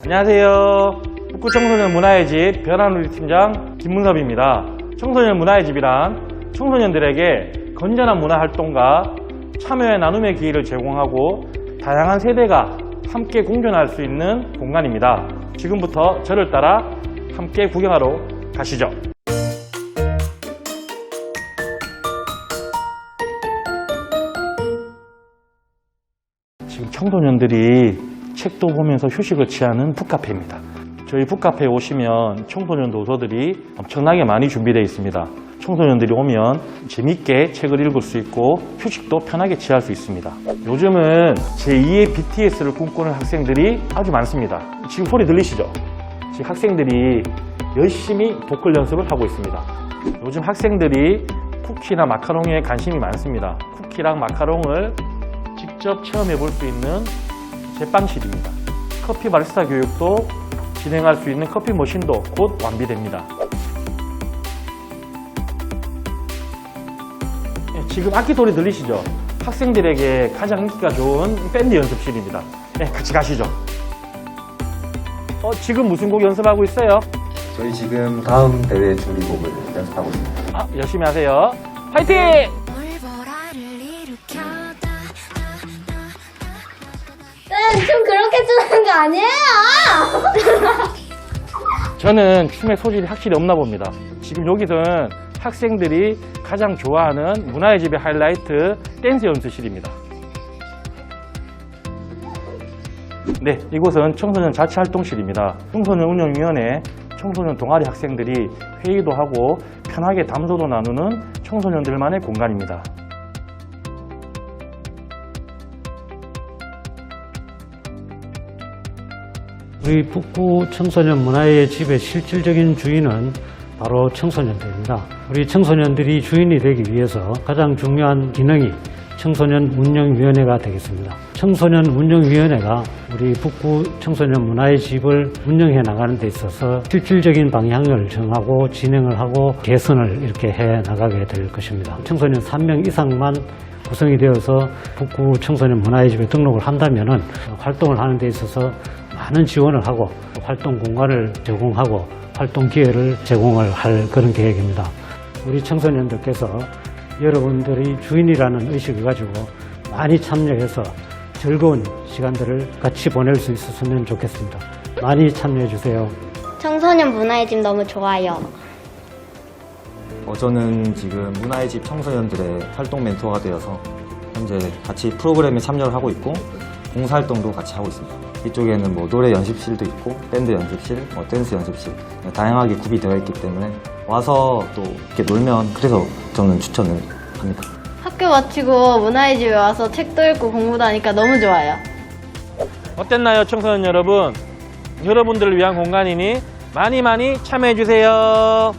안녕하세요. 북구 청소년 문화의 집 변한우리 팀장 김문섭입니다. 청소년 문화의 집이란 청소년들에게 건전한 문화 활동과 참여의 나눔의 기회를 제공하고 다양한 세대가 함께 공존할 수 있는 공간입니다. 지금부터 저를 따라 함께 구경하러 가시죠. 지금 청소년들이 책도 보면서 휴식을 취하는 북카페입니다. 저희 북카페에 오시면 청소년 도서들이 엄청나게 많이 준비되어 있습니다. 청소년들이 오면 재밌게 책을 읽을 수 있고 휴식도 편하게 취할 수 있습니다. 요즘은 제2의 BTS를 꿈꾸는 학생들이 아주 많습니다. 지금 소리 들리시죠? 지금 학생들이 열심히 보컬 연습을 하고 있습니다. 요즘 학생들이 쿠키나 마카롱에 관심이 많습니다. 쿠키랑 마카롱을 직접 체험해 볼 수 있는 제빵실입니다. 커피 바리스타 교육도 진행할 수 있는 커피 머신도 곧 완비됩니다. 예, 지금 악기 소리 들리시죠? 학생들에게 가장 인기가 좋은 밴드 연습실입니다. 네, 같이 가시죠. 어, 지금 무슨 곡 연습하고 있어요? 저희 지금 다음 대회 준비곡을 연습하고 있습니다. 아, 열심히 하세요. 화이팅! 쌤, 좀 그렇게 추는 거 아니에요? 저는 춤의 소질이 확실히 없나 봅니다. 지금 여기는 학생들이 가장 좋아하는 문화의 집의 하이라이트 댄스 연습실입니다. 네, 이곳은 청소년 자치 활동실입니다. 청소년 운영위원회 청소년 동아리 학생들이 회의도 하고 편하게 담소도 나누는 청소년들만의 공간입니다. 우리 북구 청소년 문화의 집의 실질적인 주인은 바로 청소년들입니다. 우리 청소년들이 주인이 되기 위해서 가장 중요한 기능이 청소년 운영위원회가 되겠습니다. 청소년 운영위원회가 우리 북구 청소년 문화의 집을 운영해 나가는 데 있어서 실질적인 방향을 정하고 진행을 하고 개선을 이렇게 해 나가게 될 것입니다. 청소년 3명 이상만 구성이 되어서 북구 청소년 문화의 집에 등록을 한다면은 활동을 하는 데 있어서 많은 지원을 하고 활동 공간을 제공하고 활동 기회를 제공을 할 그런 계획입니다. 우리 청소년들께서 여러분들이 주인이라는 의식을 가지고 많이 참여해서 즐거운 시간들을 같이 보낼 수 있었으면 좋겠습니다. 많이 참여해 주세요. 청소년 문화의 집 너무 좋아요. 어, 저는 지금 문화의 집 청소년들의 활동 멘토가 되어서 현재 같이 프로그램에 참여를 하고 있고 봉사활동도 같이 하고 있습니다. 이쪽에는 뭐 노래 연습실도 있고 밴드 연습실, 뭐 댄스 연습실 다양하게 구비되어 있기 때문에 와서 또 이렇게 놀면 그래서 저는 추천을 합니다. 학교 마치고 문화의 집에 와서 책도 읽고 공부도 하니까 너무 좋아요. 어땠나요, 청소년 여러분? 여러분들을 위한 공간이니 많이 많이 참여해 주세요.